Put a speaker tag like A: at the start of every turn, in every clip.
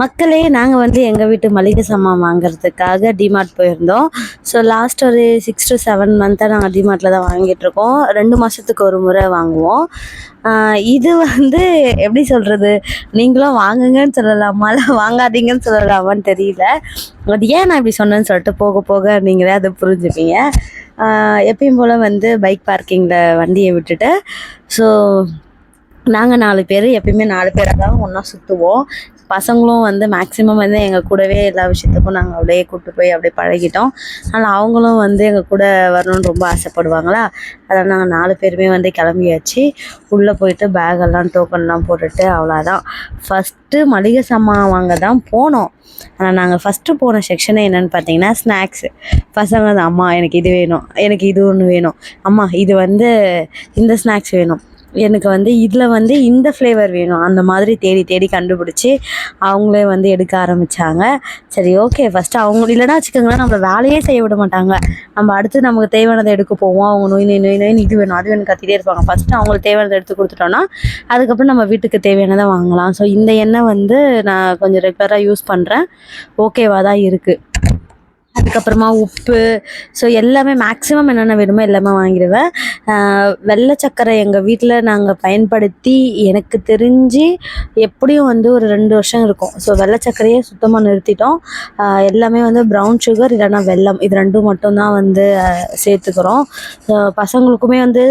A: மக்களே நாங்கள் வந்து எங்கள் வீட்டு மளிகை சாமான் வாங்குறதுக்காக டிமார்ட் போயிருந்தோம். ஸோ லாஸ்ட் ஒரு சிக்ஸ் டு செவன் மந்த்தாக நாங்கள் டிமார்ட்டில் தான் வாங்கிட்டுருக்கோம் ரெண்டு மாதத்துக்கு ஒரு முறை வாங்குவோம். இது வந்து எப்படி சொல்கிறது நீங்களும் வாங்குங்கன்னு சொல்லலாமா? இல்லை வாங்காதீங்கன்னு சொல்லலாமான்னு தெரியல. அது ஏன் நான் இப்படி சொன்னேன்னு சொல்லிட்டு போக போக நீங்களே அதை புரிஞ்சுப்பீங்க. எப்பயும் போல் வந்து பைக் பார்க்கிங்கில் வண்டியை விட்டுட்டு ஸோ நாங்கள் நாலு பேர் எப்பயுமே நாலு பேராக தான் ஒன்றா சுற்றுவோம் பசங்களும் வந்து மேக்ஸிமம் வந்து எங்கள் கூடவே எல்லா விஷயத்துக்கும் நாங்கள் அப்படியே கூப்பிட்டு போய் அப்படியே பழகிட்டோம். ஆனால் அவங்களும் வந்து எங்கள் கூட வரணும்னு ரொம்ப ஆசைப்படுவாங்களா? அதனால் நாங்கள் நாலு பேருமே வந்து கிளம்பியாச்சு. உள்ளே போயிட்டு பேகெல்லாம் டோக்கன்லாம் போட்டுட்டு அவ்வளோதான் ஃபஸ்ட்டு மளிகை சாமான் வாங்க தான் போனோம். ஆனால் நாங்கள் ஃபஸ்ட்டு போன செக்ஷனே என்னென்னு பார்த்தீங்கன்னா ஸ்நாக்ஸு பசங்க அம்மா எனக்கு இது வேணும். எனக்கு இது ஒன்று வேணும். அம்மா இது வந்து இந்த ஸ்நாக்ஸ் வேணும். எனக்கு வந்து இதில் வந்து இந்த ஃப்ளேவர் வேணும். அந்த மாதிரி தேடி தேடி கண்டுபிடிச்சி அவங்களே வந்து எடுக்க ஆரம்பித்தாங்க சரி ஓகே ஃபஸ்ட்டு அவங்க இல்லைன்னா வச்சுக்கோங்களேன் நம்மளை வேலையே செய்ய விட மாட்டாங்க. நம்ம அடுத்து நமக்கு தேவையானதை எடுக்க போவோம். அவங்க நோய் நோய் நோய் நோய் இது வேணும் அது வேணும் கத்திட்டே இருப்பாங்க. ஃபஸ்ட்டு அவங்களுக்கு தேவையானதை எடுத்து கொடுத்துட்டோன்னா அதுக்கப்புறம் நம்ம வீட்டுக்கு தேவையானதை வாங்கலாம். ஸோ இந்த எண்ணெய் வந்து நான் கொஞ்சம் ரெகுலராக யூஸ் பண்ணுறேன் ஓகேவாக தான் இருக்குது அதுக்கப்புறமா உப்பு. ஸோ எல்லாமே மேக்ஸிமம் என்னென்ன வேணுமோ எல்லாமே வாங்கிடுவேன். வெள்ளை சர்க்கரை எங்கள் வீட்டில் நாங்கள் பயன்படுத்தி எனக்கு தெரிஞ்சு எப்படியும் வந்து ஒரு ரெண்டு வருஷம் இருக்கும். ஸோ வெள்ளை சக்கரையே சுத்தமாக நிறுத்திட்டோம். எல்லாமே வந்து ப்ரௌன் சுகர் இல்லைன்னா வெள்ளம் இது ரெண்டும் மட்டும்தான் வந்து சேர்த்துக்கிறோம். பசங்களுக்குமே வந்து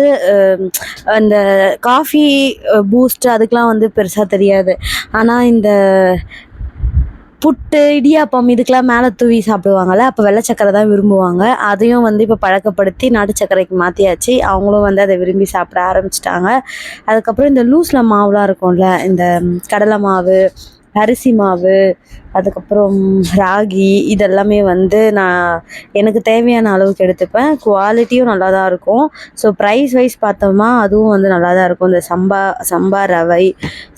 A: அந்த காஃபி பூஸ்ட் அதுக்கெலாம் வந்து பெருசாக தெரியாது. ஆனால் இந்த புட்டு இடியாப்பம் இதுக்கெல்லாம் மேலே தூவி சாப்பிடுவாங்கள்ல அப்போ வெள்ளை சக்கரை தான் விரும்புவாங்க. அதையும் வந்து இப்போ பழக்கப்படுத்தி நாட்டு சக்கரைக்கு மாற்றியாச்சு அவங்களும் வந்து அதை விரும்பி சாப்பிட ஆரம்பிச்சிட்டாங்க. அதுக்கப்புறம் இந்த லூஸில் மாவுலாம் இருக்கும்ல இந்த கடலை மாவு அரிசி மாவு அதுக்கப்புறம் ராகி இதெல்லாமே வந்து நான் எனக்கு தேவையான அளவுக்கு எடுத்துப்பேன். குவாலிட்டியும் நல்லா தான் இருக்கும். ஸோ ப்ரைஸ் வைஸ் பார்த்தோம்னா அதுவும் வந்து நல்லா தான் இருக்கும். இந்த சம்பா சம்பா ரவை.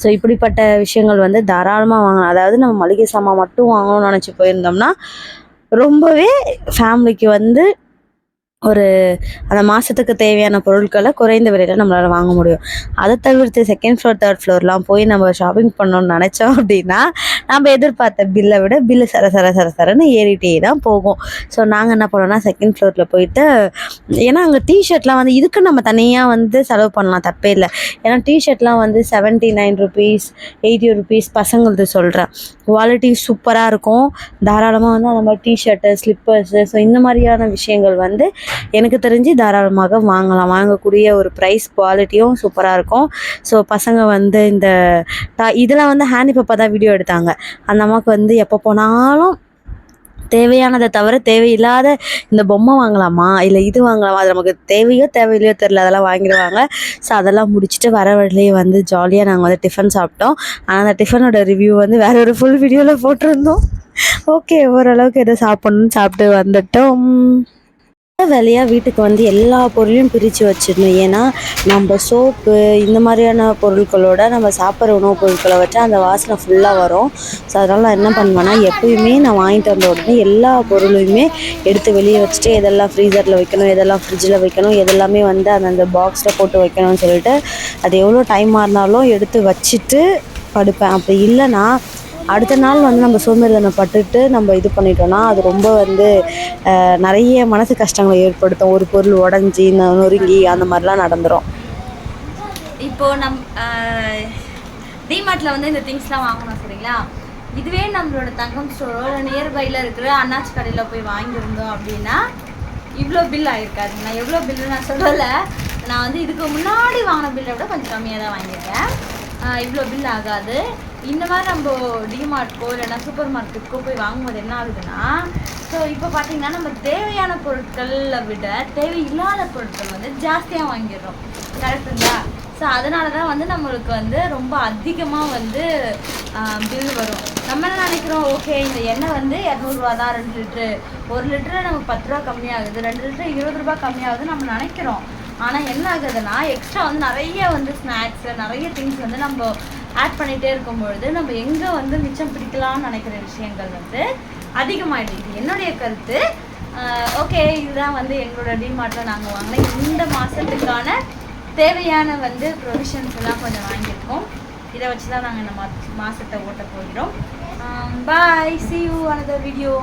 A: ஸோ இப்படிப்பட்ட விஷயங்கள் வந்து தாராளமாக வாங்கலாம். அதாவது நம்ம மளிகை சாமான் மட்டும் வாங்கணும்னு நினச்சி போயிருந்தோம்னா ரொம்பவே ஃபேமிலிக்கு வந்து ஒரு அந்த மாதத்துக்கு தேவையான பொருட்களை குறைந்த விலையில் நம்மளால் வாங்க முடியும். அதை தவிர்த்து செகண்ட் ஃப்ளோர் தேர்ட் ஃப்ளோர்லாம் போய் நம்ம ஷாப்பிங் பண்ணணும்னு நினச்சோம் அப்படின்னா நம்ம எதிர்பார்த்த பில்லை விட பில்லு சர சர சர சரன்னு ஏறிட்டே தான் போகும். ஸோ நாங்கள் என்ன பண்ணோம்னா செகண்ட் ஃப்ளோரில் போயிட்டு ஏன்னா அங்கே டிஷர்ட்லாம் வந்து இதுக்கு நம்ம தனியாக வந்து செலவு பண்ணலாம் தப்பே இல்லை. ஏன்னா டிஷர்ட்லாம் வந்து seventy nine rupees eighty rupees பசங்களது சொல்கிறேன் குவாலிட்டி சூப்பராக இருக்கும். தாராளமாக வந்து அந்த மாதிரி டிஷர்ட்டு ஸ்லிப்பர்ஸு ஸோ இந்த மாதிரியான விஷயங்கள் வந்து எனக்கு தெரிஞ்சு தாராளமாக வாங்கலாம். வாங்கக்கூடிய ஒரு ப்ரைஸ் குவாலிட்டியும் சூப்பராக இருக்கும். ஸோ பசங்க வந்து இந்த இதெல்லாம் வந்து ஹேண்டி பப்பா தான் வீடியோ எடுத்தாங்க. அந்த அம்மாவுக்கு வந்து எப்போ போனாலும் தேவையானதை தவிர தேவையில்லாத இந்த பொம்மை வாங்கலாமா? இல்லை இது வாங்கலாமா? அது நமக்கு தேவையோ தேவையில்லையோ தெரில அதெல்லாம் வாங்கிடுவாங்க. ஸோ அதெல்லாம் முடிச்சுட்டு வர வழியிலே வந்து ஜாலியாக நாங்கள் வந்து டிஃபன் சாப்பிட்டோம். ஆனால் அந்த டிஃபனோட ரிவ்யூ வந்து வேற ஒரு ஃபுல் வீடியோவில் போட்டிருந்தோம். ஓகே ஓரளவுக்கு எதோ சாப்பிட்ணுன்னு சாப்பிட்டு வந்துட்டோம். வேலையாக வீட்டுக்கு வந்து எல்லா பொருளையும் பிரித்து வச்சிடணும். ஏன்னா நம்ம சோப்பு இந்த மாதிரியான பொருட்களோட நம்ம சாப்பிட்ற உணவுப் பொருட்களை வச்சா அந்த வாசனை ஃபுல்லாக வரும். ஸோ அதனால் நான் என்ன பண்ணுவேன்னா எப்பயுமே நான் வாங்கிட்டு வந்த உடனே எல்லா பொருளையுமே எடுத்து வெளியே வச்சுட்டு எதெல்லாம் ஃப்ரீசரில் வைக்கணும் எதெல்லாம் ஃப்ரிட்ஜில் வைக்கணும் எதெல்லாமே வந்து அந்தந்த பாக்ஸில் போட்டு வைக்கணும்னு சொல்லிட்டு அது எவ்வளோ டைமாக இருந்தாலும் எடுத்து வச்சுட்டு படுப்பேன். அப்படி இல்லைன்னா அடுத்த நாள் வந்து நம்ம சோம்பேறித்தனம் பட்டுட்டு நம்ம இது பண்ணிட்டோம்னா அது ரொம்ப வந்து நிறைய மனசு கஷ்டங்களை ஏற்படுத்தும். ஒரு பொருள் உடஞ்சி நொறுங்கி அந்த மாதிரிலாம் நடந்துரும்.
B: இப்போ நம் டிமார்ட்ல வந்து இந்த திங்ஸ்லாம் வாங்கணும் சரிங்களா? இதுவே நம்மளோட தங்கம் ஸ்டோரோ நியர்பைல இருக்கிற அண்ணாச்சி கடையில் போய் வாங்கியிருந்தோம் அப்படின்னா இவ்வளோ பில் ஆயிருக்காது. நான் எவ்வளோ பில்லு நான் சொல்லலை. நான் வந்து இதுக்கு முன்னாடி வாங்கின பில்லை விட கொஞ்சம் கம்மியாக தான் வாங்கியிருக்கேன் இவ்வளோ பில் ஆகாது. இந்த மாதிரி நம்ம டிமார்ட்க்கோ இல்லைன்னா சூப்பர் மார்க்கெட்டுக்கோ போய் வாங்கும்போது என்ன ஆகுதுன்னா ஸோ இப்போ பார்த்தீங்கன்னா நம்ம தேவையான பொருட்களை விட தேவையில்லாத பொருட்கள் வந்து ஜாஸ்தியாக வாங்கிடுறோம். கரெக்டுங்களா ஸோ அதனால தான் வந்து நம்மளுக்கு வந்து ரொம்ப அதிகமாக வந்து பில் வரும். நம்ம என்ன நினைக்கிறோம்? ஓகே இந்த எண்ணெய் வந்து இரநூறுவா தான் ரெண்டு லிட்ரு ஒரு லிட்டரு நமக்கு பத்து ரூபா கம்மியாகுது. ரெண்டு லிட்டரு இருபது ரூபா கம்மியாகுது நம்ம நினைக்கிறோம். ஆனால் என்ன ஆகுதுன்னா எக்ஸ்ட்ரா வந்து நிறைய வந்து ஸ்நாக்ஸு நிறைய திங்ஸ் வந்து நம்ம ஆட் பண்ணிகிட்டே இருக்கும் பொழுது நம்ம எங்கே வந்து மிச்சம் பிடிக்கலாம்னு நினைக்கிற விஷயங்கள் வந்து அதிகமாகிடுது இது என்னுடைய கருத்து. ஓகே இதுதான் வந்து எங்களோட டிமார்ட்டில் நாங்கள் வாங்கின இந்த மாதத்துக்கான தேவையான வந்து ப்ரொவிஷன்ஸ் எல்லாம் கொஞ்சம் வாங்கியிருக்கோம். இதை வச்சு தான் நாங்கள் இந்த மா மாதத்தை ஓட்ட போகிறோம். Bye see you another video